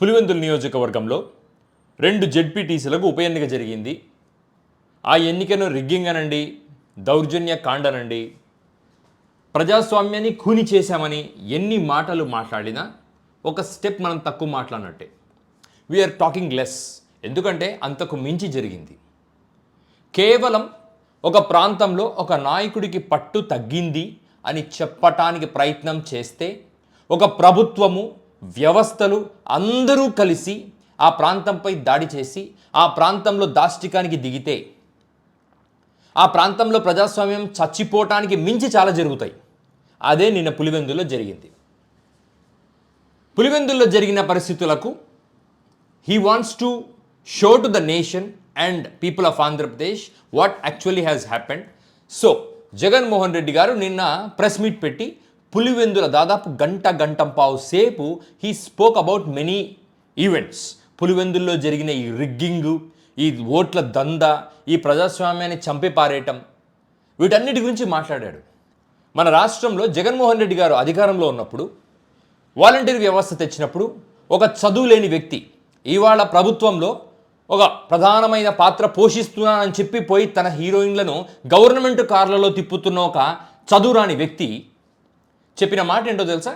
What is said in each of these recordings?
పులివెందుల నియోజకవర్గంలో రెండు జెడ్పీటీసీలకు ఉప ఎన్నిక జరిగింది. ఆ ఎన్నికను రిగ్గింగ్ అనండి దౌర్జన్య కాండనండి ప్రజాస్వామ్యాన్ని కూని చేశామని ఎన్ని మాటలు మాట్లాడినా ఒక స్టెప్ మనం తక్కువ మాట్లాడినట్టే. వీఆర్ టాకింగ్ లెస్ ఎందుకంటే అంతకు మించి జరిగింది. కేవలం ఒక ప్రాంతంలో ఒక నాయకుడికి పట్టు తగ్గింది అని చెప్పటానికి ప్రయత్నం చేస్తే ఒక ప్రభుత్వము వ్యవస్థలు అందరూ కలిసి ఆ ప్రాంతంపై దాడి చేసి ఆ ప్రాంతంలో దాష్టికానికి దిగితే ఆ ప్రాంతంలో ప్రజాస్వామ్యం చచ్చిపోవటానికి మించి చాలా జరుగుతాయి. అదే నిన్న పులివెందుల్లో జరిగింది. పులివెందుల్లో జరిగిన పరిస్థితులకు he wants to show to the nation and people of Andhra Pradesh what actually has happened so Jaganmohan Reddy garu నిన్న ప్రెస్ మీట్ పెట్టి పులివెందుల దాదాపు గంట గంటం పావు సేపు he spoke about many events పులివెందుల్లో జరిగిన ఈ రిగ్గింగు ఈ ఓట్ల దంద ఈ ప్రజాస్వామ్యాన్ని చంపిపారేయటం వీటన్నిటి గురించి మాట్లాడాడు. మన రాష్ట్రంలో జగన్మోహన్ రెడ్డి గారు అధికారంలో ఉన్నప్పుడు వాలంటీర్ వ్యవస్థ తెచ్చినప్పుడు ఒక చదువు లేని వ్యక్తి ఇవాళ ప్రభుత్వంలో ఒక ప్రధానమైన పాత్ర పోషిస్తున్నానని చెప్పి పోయి తన హీరోయిన్లను గవర్నమెంట్ కార్లలో తిప్పుతున్న ఒక చదువురాని వ్యక్తి చెప్పిన మాట ఏంటో తెలుసా?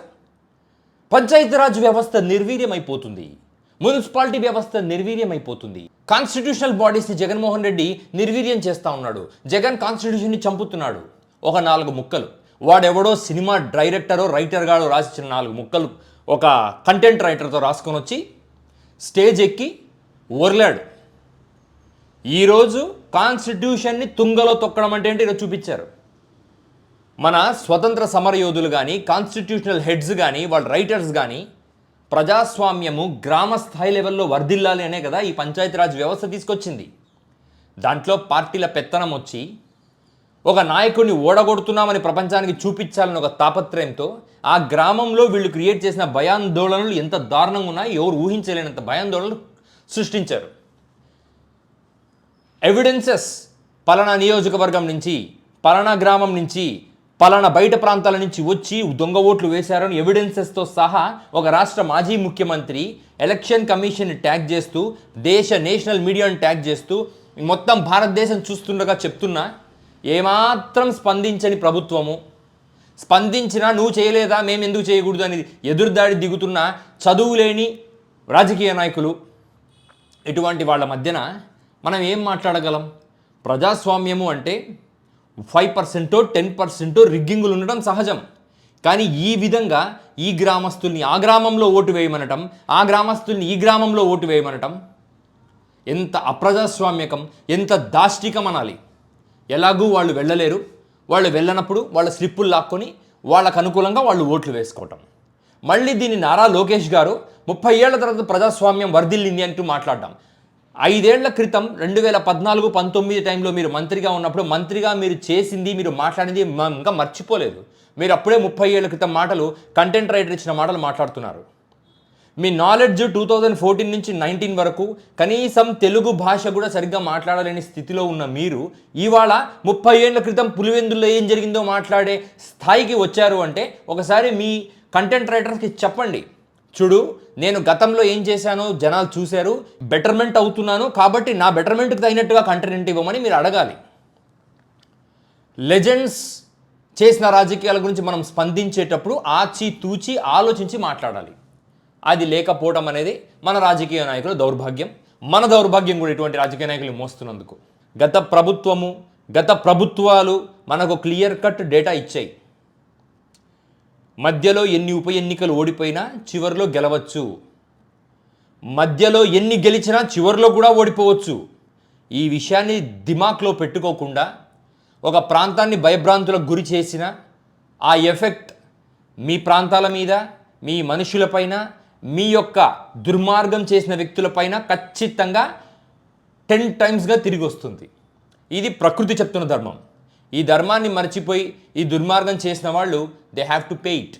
పంచాయతీరాజ్ వ్యవస్థ నిర్వీర్యమైపోతుంది. మున్సిపాలిటీ వ్యవస్థ నిర్వీర్యమైపోతుంది. కాన్స్టిట్యూషనల్ బాడీస్ని జగన్మోహన్ రెడ్డి నిర్వీర్యం చేస్తూ ఉన్నాడు. జగన్ కాన్స్టిట్యూషన్ని చంపుతున్నాడు. ఒక నాలుగు ముక్కలు. వాడెవడో సినిమా డైరెక్టరో రైటర్ గారు రాసిచ్చిన నాలుగు ముక్కలు ఒక కంటెంట్ రైటర్తో రాసుకొని వచ్చి స్టేజ్ ఎక్కి ఓర్లాడు ఈరోజు కాన్స్టిట్యూషన్ని తుంగలో తొక్కడం అంటే ఏంటి? ఈరోజు చూపించారు. మన స్వతంత్ర సమరయోధులు కానీ కాన్స్టిట్యూషనల్ హెడ్స్ కానీ వాళ్ళ రైటర్స్ కానీ ప్రజాస్వామ్యము గ్రామ స్థాయి లెవెల్లో వర్ధిల్లాలి అనే కదా ఈ పంచాయతీరాజ్ వ్యవస్థ తీసుకొచ్చింది. దాంట్లో పార్టీల పెత్తనం వచ్చి ఒక నాయకుడిని ఓడగొడుతున్నామని ప్రపంచానికి చూపించాలని ఒక తాపత్రయంతో ఆ గ్రామంలో వీళ్ళు క్రియేట్ చేసిన భయాందోళనలు ఎంత దారుణంగా ఉన్నాయో ఎవరు ఊహించలేనంత భయాందోళనలు సృష్టించారు. ఎవిడెన్సెస్ పలానా నియోజకవర్గం నుంచి పలానా గ్రామం నుంచి పలానా బయట ప్రాంతాల నుంచి వచ్చి దొంగ ఓట్లు వేశారని ఎవిడెన్సెస్తో సహా ఒక రాష్ట్ర మాజీ ముఖ్యమంత్రి ఎలక్షన్ కమిషన్ ట్యాగ్ చేస్తూ దేశ నేషనల్ మీడియాను ట్యాగ్ చేస్తూ మొత్తం భారతదేశం చూస్తుండగా చెప్తున్నా ఏమాత్రం స్పందించని ప్రభుత్వము. స్పందించినా నువ్వు చేయలేదా మేము ఎందుకు చేయకూడదు అనేది ఎదురుదాడి దిగుతున్న చదువు లేని రాజకీయ నాయకులు. ఇటువంటి వాళ్ళ మధ్యన మనం ఏం మాట్లాడగలం? ప్రజాస్వామ్యము అంటే ఫైవ్ పర్సెంటో టెన్ పర్సెంటో రిగ్గింగులు ఉండడం సహజం. కానీ ఈ విధంగా ఈ గ్రామస్తుల్ని ఆ గ్రామంలో ఓటు వేయమనటం ఆ గ్రామస్తుల్ని ఈ గ్రామంలో ఓటు వేయమనటం ఎంత అప్రజాస్వామ్యకం ఎంత దాష్టికం అనాలి. ఎలాగూ వాళ్ళు వెళ్ళలేరు. వాళ్ళు వెళ్ళనప్పుడు వాళ్ళ స్లిప్పులు లాక్కొని వాళ్ళకు అనుకూలంగా వాళ్ళు ఓట్లు వేసుకోవటం. మళ్ళీ దీన్ని నారా లోకేష్ గారు ముప్పై ఏళ్ళ తర్వాత ప్రజాస్వామ్యం వర్ధిల్లింది అంటూ మాట్లాడడం. ఐదేళ్ళ క్రితం రెండు వేల పద్నాలుగు పంతొమ్మిది టైంలో మీరు మంత్రిగా ఉన్నప్పుడు మంత్రిగా మీరు చేసింది మీరు మాట్లాడింది ఇంకా మర్చిపోలేదు. మీరు అప్పుడే ముప్పై ఏళ్ళ క్రితం మాటలు కంటెంట్ రైటర్ ఇచ్చిన మాటలు మాట్లాడుతున్నారు. మీ నాలెడ్జ్ టూ థౌజండ్ ఫోర్టీన్ నుంచి నైన్టీన్ వరకు కనీసం తెలుగు భాష కూడా సరిగ్గా మాట్లాడలేని స్థితిలో ఉన్న మీరు ఇవాళ ముప్పై ఏళ్ళ క్రితం పులివెందుల్లో ఏం జరిగిందో మాట్లాడే స్థాయికి వచ్చారు అంటే ఒకసారి మీ కంటెంట్ రైటర్స్కి చెప్పండి. చూడు నేను గతంలో ఏం చేశానో జనాలు చూశారు బెటర్మెంట్ అవుతున్నాను కాబట్టి నా బెటర్మెంట్కి తగినట్టుగా కంటెంట్ ఇవ్వమని మీరు అడగాలి. లెజెండ్స్ చేసిన రాజకీయాల గురించి మనం స్పందించేటప్పుడు ఆచి తూచి ఆలోచించి మాట్లాడాలి. అది లేకపోవడం అనేది మన రాజకీయ నాయకుల దౌర్భాగ్యం. మన దౌర్భాగ్యం కూడా ఇటువంటి రాజకీయ నాయకులు మోస్తున్నందుకు. గత ప్రభుత్వము గత ప్రభుత్వాలు మనకు క్లియర్ కట్ డేటా ఇచ్చాయి. మధ్యలో ఎన్ని ఉప ఎన్నికలు ఓడిపోయినా చివరిలో గెలవచ్చు. మధ్యలో ఎన్ని గెలిచినా చివరిలో కూడా ఓడిపోవచ్చు. ఈ విషయాన్ని దిమాక్లో పెట్టుకోకుండా ఒక ప్రాంతాన్ని భయభ్రాంతులకు గురి చేసిన ఆ ఎఫెక్ట్ మీ ప్రాంతాల మీద మీ మనుషులపైన మీ యొక్క దుర్మార్గం చేసిన వ్యక్తులపైన ఖచ్చితంగా టెన్ టైమ్స్గా తిరిగి వస్తుంది. ఇది ప్రకృతి చెప్తున్న ధర్మం. ఈ ధర్మాన్ని మర్చిపోయి ఈ దుర్మార్గం చేసిన వాళ్ళు they have to pay it